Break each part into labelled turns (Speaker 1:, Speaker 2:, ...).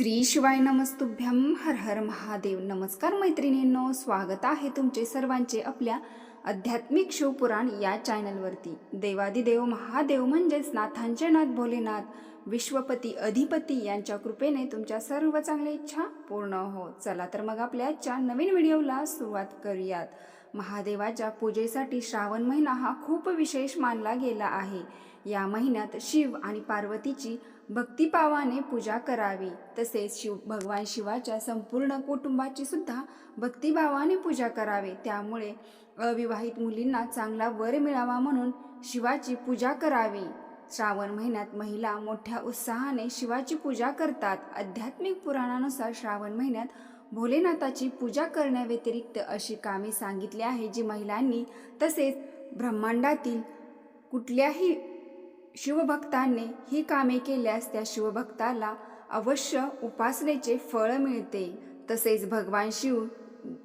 Speaker 1: श्री शिवाय नमस्तुभ्यम हर हर महादेव. नमस्कार मैत्रिणींनो स्वागत आहे तुमचे सर्वांचे आपल्या आध्यात्मिक शिवपुराण या चॅनलवरती. देवादिदेव महादेव म्हणजेच नाथांचे नाथ भोलेनाथ विश्वपती अधिपती यांच्या कृपेने तुमच्या सर्व चांगल्या इच्छा पूर्ण हो. चला तर मग आपल्या आजच्या नवीन व्हिडिओला सुरुवात करूयात. महादेवाच्या पूजेसाठी श्रावण महिना हा खूप विशेष मानला गेला आहे. या महिन्यात शिव आणि पार्वतीची भक्तिभावाने पूजा करावी. तसेच शिव भगवान शिवाच्या संपूर्ण कुटुंबाची सुद्धा भक्तिभावाने पूजा करावे. त्यामुळे अविवाहित मुलींना चांगला वर मिळावा म्हणून शिवाची पूजा करावी. श्रावण महिन्यात महिला मोठ्या उत्साहाने शिवाची पूजा करतात. आध्यात्मिक पुराणानुसार श्रावण महिन्यात भोलेनाथाची पूजा करण्याव्यतिरिक्त अशी कामे सांगितली आहे जी महिलांनी. तसेच ब्रह्मांडातील कुठल्याही शिवभक्तांनी ही कामे केल्यास त्या शिवभक्ताला अवश्य उपासनेचे फळ मिळते. तसेच भगवान शिव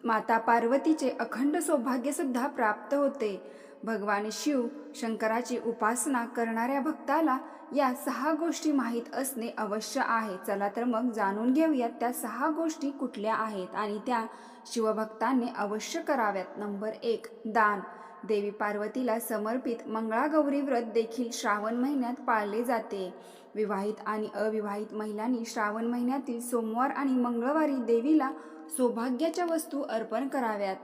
Speaker 1: माता पार्वतीचे अखंड सौभाग्यसुद्धा प्राप्त होते. भगवान शिव शंकराची उपासना करणाऱ्या भक्ताला या सहा गोष्टी माहीत असणे अवश्य आहे. चला तर मग जाणून घेऊयात त्या सहा गोष्टी कुठल्या आहेत आणि त्या शिवभक्तांनी अवश्य कराव्यात. नंबर एक दान. देवी पार्वतीला समर्पित मंगळागौरी व्रत देखील श्रावण महिन्यात पाळले जाते. विवाहित आणि अविवाहित महिलांनी श्रावण महिन्यातील सोमवार आणि मंगळवारी देवीला सौभाग्याच्या वस्तू अर्पण कराव्यात.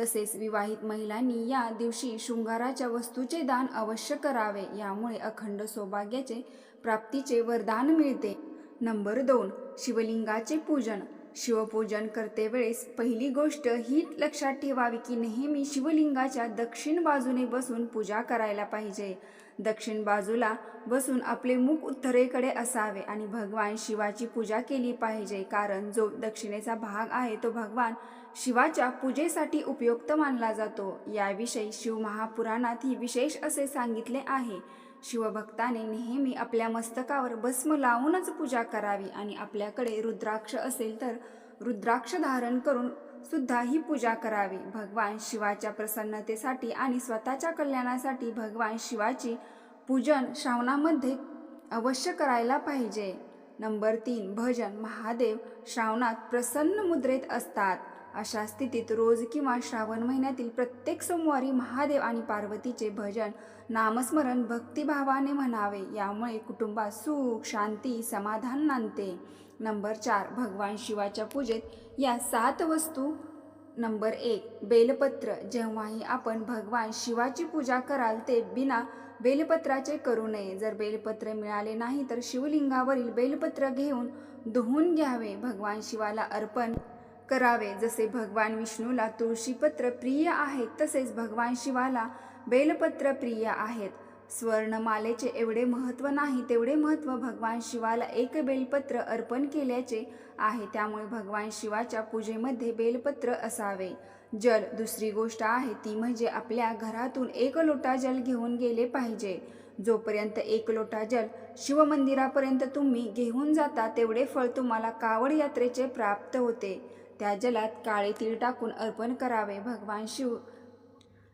Speaker 1: तसेच विवाहित महिलांनी या दिवशी शृंगाराच्या वस्तूचे दान अवश्य करावे यामुळे अखंड सौभाग्याचे प्राप्तीचे वरदान मिळते. नंबर दोन शिवलिंगाचे पूजन. शिवपूजन करते वेळेस पहिली गोष्ट ही लक्षात ठेवावी की नेहमी शिवलिंगाच्या दक्षिण बाजूने बसून पूजा करायला पाहिजे. दक्षिण बाजूला बसून आपले मुख उत्तरेकडे असावे आणि भगवान शिवाची पूजा केली पाहिजे. कारण जो दक्षिणेचा भाग आहे तो भगवान शिवाच्या पूजेसाठी उपयुक्त मानला जातो. याविषयी शिव महापुराणात ही विशेष असे सांगितले आहे. शिवभक्ताने नेहमी आपल्या मस्तकावर भस्म लावूनच पूजा करावी आणि आपल्याकडे रुद्राक्ष असेल तर रुद्राक्ष धारण करून सुद्धा ही पूजा करावी. भगवान शिवाच्या प्रसन्नतेसाठी आणि स्वतःच्या कल्याणासाठी भगवान शिवाची पूजन श्रावणामध्ये अवश्य करायला पाहिजे. नंबर तीन भजन महादेव श्रावणात प्रसन्न मुद्रेत असतात. अशा स्थितीत रोज किंवा श्रावण महिन्यातील प्रत्येक सोमवारी महादेव आणि पार्वतीचे भजन नामस्मरण भक्तिभावाने म्हणावे यामुळे कुटुंबात सुख शांती समाधान नांदते. नंबर चार भगवान शिवाच्या पूजेत या सात वस्तू. नंबर एक बेलपत्र. जेव्हाही आपण भगवान शिवाची पूजा कराल ते बिना बेलपत्राचे करू नये. जर बेलपत्र मिळाले नाही तर शिवलिंगावरील बेलपत्र घेऊन धुवून घ्यावे. भगवान शिवाला अर्पण करावे. जसे भगवान विष्णूला तुळशीपत्र प्रिय आहेत तसेच भगवान शिवाला बेलपत्र प्रिय आहेत. स्वर्णमालेचे एवढे महत्त्व नाही तेवढे महत्त्व भगवान शिवाला एक बेलपत्र अर्पण केल्याचे आहे. त्यामुळे भगवान शिवाच्या पूजेमध्ये बेलपत्र असावे. जल दुसरी गोष्ट आहे ती म्हणजे आपल्या घरातून एक लोटा जल घेऊन गेले पाहिजे. जोपर्यंत एक लोटा जल शिवमंदिरापर्यंत तुम्ही घेऊन जाता तेवढे फळ तुम्हाला कावड यात्रेचे प्राप्त होते. त्या जलात काळे तीळ टाकून अर्पण करावे. भगवान शिव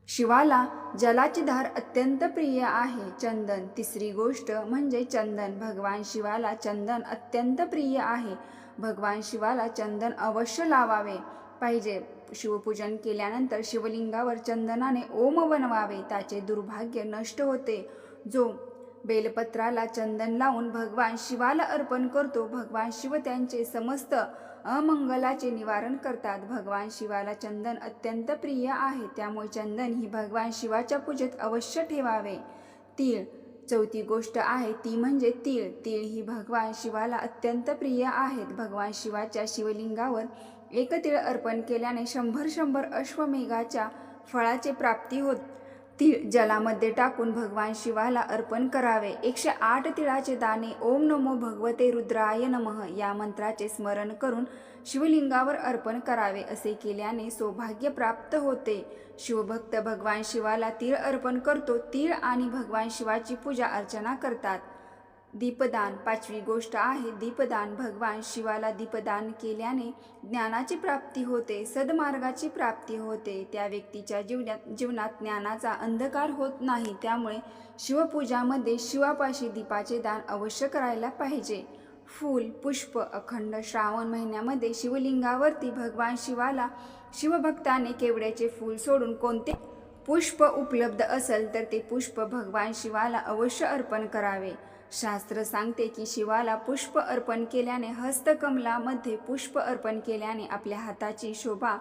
Speaker 1: शिवाला जलाची धार अत्यंत प्रिय आहे. चंदन तिसरी गोष्ट म्हणजे चंदन. भगवान शिवाला चंदन अत्यंत प्रिय आहे. भगवान शिवाला चंदन अवश्य लावावे. पाहिजे. शिवपूजन केल्यानंतर शिवलिंगावर चंदनाने ओम बनवावे. त्याचे दुर्भाग्य नष्ट होते. जो बेलपत्राला चंदन लावून भगवान शिवाला अर्पण करतो भगवान शिव त्यांचे समस्त अमंगलाचे निवारण करतात. भगवान शिवाला चंदन अत्यंत प्रिय आहे. त्यामुळे चंदन ही भगवान शिवाच्या पूजेत अवश्य ठेवावे. तीळ. चौथी गोष्ट आहे ती म्हणजे तीळ. तीळ ही भगवान शिवाला अत्यंत प्रिय आहेत. भगवान शिवाच्या शिवलिंगावर एक तीळ अर्पण केल्याने शंभर शंभर अश्वमेघाच्या फळाचे प्राप्ती होत. तीळ जलामध्ये टाकून भगवान शिवाला अर्पण करावे. एकशे आठ तिळाचे दाणे ओम नमो भगवते रुद्राय नमः या मंत्राचे स्मरण करून शिवलिंगावर अर्पण करावे असे केल्याने सौभाग्य प्राप्त होते. शिवभक्त भगवान शिवाला तीळ अर्पण करतो. तीळ आणि भगवान शिवाची पूजा अर्चना करतात. दीपदान. पाचवी गोष्ट आहे दीपदान. भगवान शिवाला दीपदान केल्याने ज्ञानाची प्राप्ती होते सद्मार्गाची प्राप्ती होते. त्या व्यक्तीच्या जीवनात जीवनात ज्ञानाचा अंधकार होत नाही त्यामुळे शिवपूजामध्ये शिवापाशी दीपाचे दान अवश्य करायला पाहिजे. फूल पुष्प अखंड श्रावण महिन्यामध्ये शिवलिंगावरती भगवान शिवाला शिवभक्ताने केवड्याचे फूल सोडून कोणते पुष्प उपलब्ध असेल तर ते पुष्प भगवान शिवाला अवश्य अर्पण करावे. शास्त्र सांगते की शिवाला पुष्प अर्पण केल्याने हस्तकमलामध्ये पुष्प अर्पण केल्याने आपल्या हाताची शोभा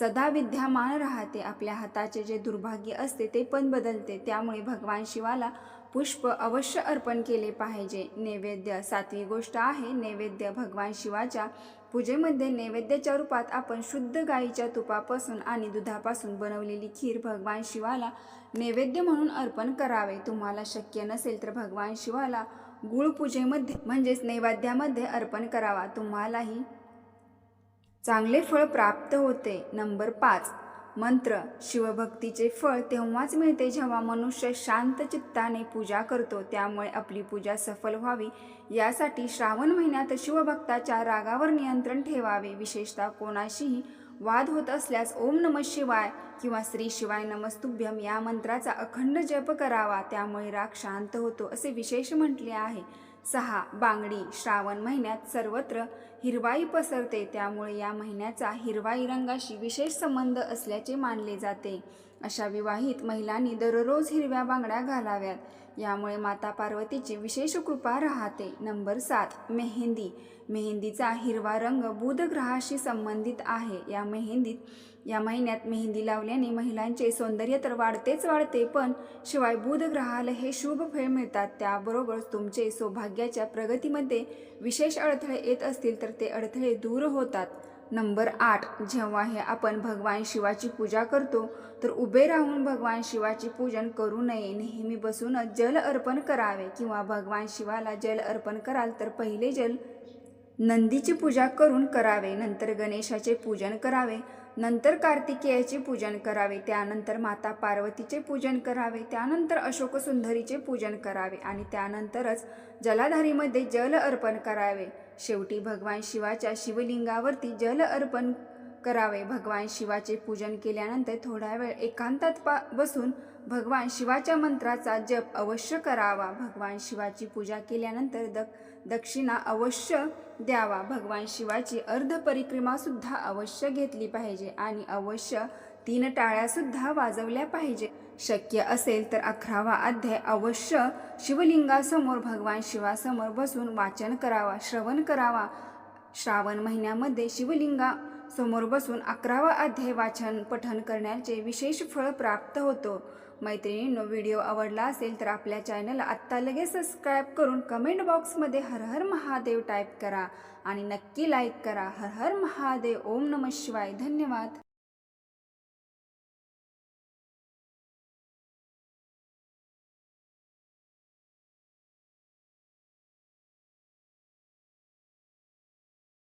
Speaker 1: सदा विद्यमान राहते. आपल्या हाताचे जे दुर्भाग्य असते ते पण बदलते. त्यामुळे भगवान शिवाला पुष्प अवश्य अर्पण केले पाहिजे. नैवेद्य सातवी गोष्ट आहे. नैवेद्य भगवान शिवाच्या पूजेमध्ये नैवेद्याच्या रूपात आपण शुद्ध गाईच्या तुपापासून आणि दुधापासून बनवलेली खीर भगवान शिवाला नैवेद्य म्हणून अर्पण करावे. तुम्हाला शक्य नसेल तर भगवान शिवाला गुळ पूजेमध्ये म्हणजेच नैवेद्यामध्ये अर्पण करावा. तुम्हालाही चांगले फळ प्राप्त होते. नंबर पाच. मंत्र शिवभक्तीचे फळ तेव्हाच मिळते जेव्हा मनुष्य शांत चित्ताने पूजा करतो त्यामुळे आपली पूजा सफल व्हावी. यासाठी श्रावण महिन्यात शिवभक्ताच्या रागावर नियंत्रण ठेवावे. विशेषतः कोणाशीही वाद होत असल्यास ओम नम शिवाय किंवा श्री शिवाय नमस्तुभ्यम या मंत्राचा अखंड जप करावा त्यामुळे राग शांत होतो असे विशेष म्हटले आहे. सहा बांगडी श्रावण महिन्यात सर्वत्र हिरवाई पसरते त्यामुळे या महिन्याचा हिरवाई रंगाशी विशेष संबंध असल्याचे मानले जाते. अशा विवाहित महिलांनी दररोज हिरव्या बांगड्या घालाव्यात. यामुळे माता पार्वतीची विशेष कृपा राहते. नंबर सात मेहंदी. मेहंदीचा हिरवा रंग बुध ग्रहाशी संबंधित आहे. या मेहंदीत या महिन्यात मेहंदी लावल्याने महिलांचे सौंदर्य तर वाढतेच वाढते पण शिवाय बुध ग्रहाला हे शुभ फळ मिळतात. त्याबरोबर तुमचे सौभाग्याच्या प्रगतीमध्ये विशेष अडथळे येत असतील तर ते अडथळे दूर होतात. नंबर आठ जेव्हा हे आपण भगवान शिवाची पूजा करतो तर उभे राहून भगवान शिवाची पूजन करू नये. नेहमी बसूनच जल अर्पण करावे. किंवा भगवान शिवाला जल अर्पण कराल तर पहिले जल नंदीची पूजा करून करावे. नंतर गणेशाचे पूजन करावे. नंतर कार्तिकेयाचे पूजन करावे त्यानंतर माता पार्वतीचे पूजन करावे त्यानंतर अशोकसुंदरीचे पूजन करावे आणि त्यानंतरच जलाधारीमध्ये जल अर्पण करावे. शेवटी भगवान शिवाच्या शिवलिंगावरती जल अर्पण करावे. भगवान शिवाचे पूजन केल्यानंतर थोडा वेळ एकांतात पा बसून भगवान शिवाच्या मंत्राचा जप अवश्य करावा. भगवान शिवाची पूजा केल्यानंतर दक दक्षिणा अवश्य द्यावा. भगवान शिवाची अर्ध परिक्रमासुद्धा अवश्य घेतली पाहिजे आणि अवश्य तीन टाळ्यासुद्धा वाजवल्या पाहिजे. शक्य असेल तर अकरावा अध्याय अवश्य शिवलिंगासमोर भगवान शिवासमोर बसून वाचन करावा श्रवण करावा. श्रावण महिन्यामध्ये शिवलिंगा समोर बसून अकरावा अध्याय वाचन पठन करण्याचे विशेष फळ प्राप्त होतो. मैत्रिणींनो व्हिडिओ आवडला असेल तर आपल्या चॅनलला आत्ता लगेच सबस्क्राईब करून कमेंट बॉक्समध्ये हर हर महादेव टाईप करा आणि नक्की लाईक करा. हर हर महादेव. ओम नम शिवाय. धन्यवाद.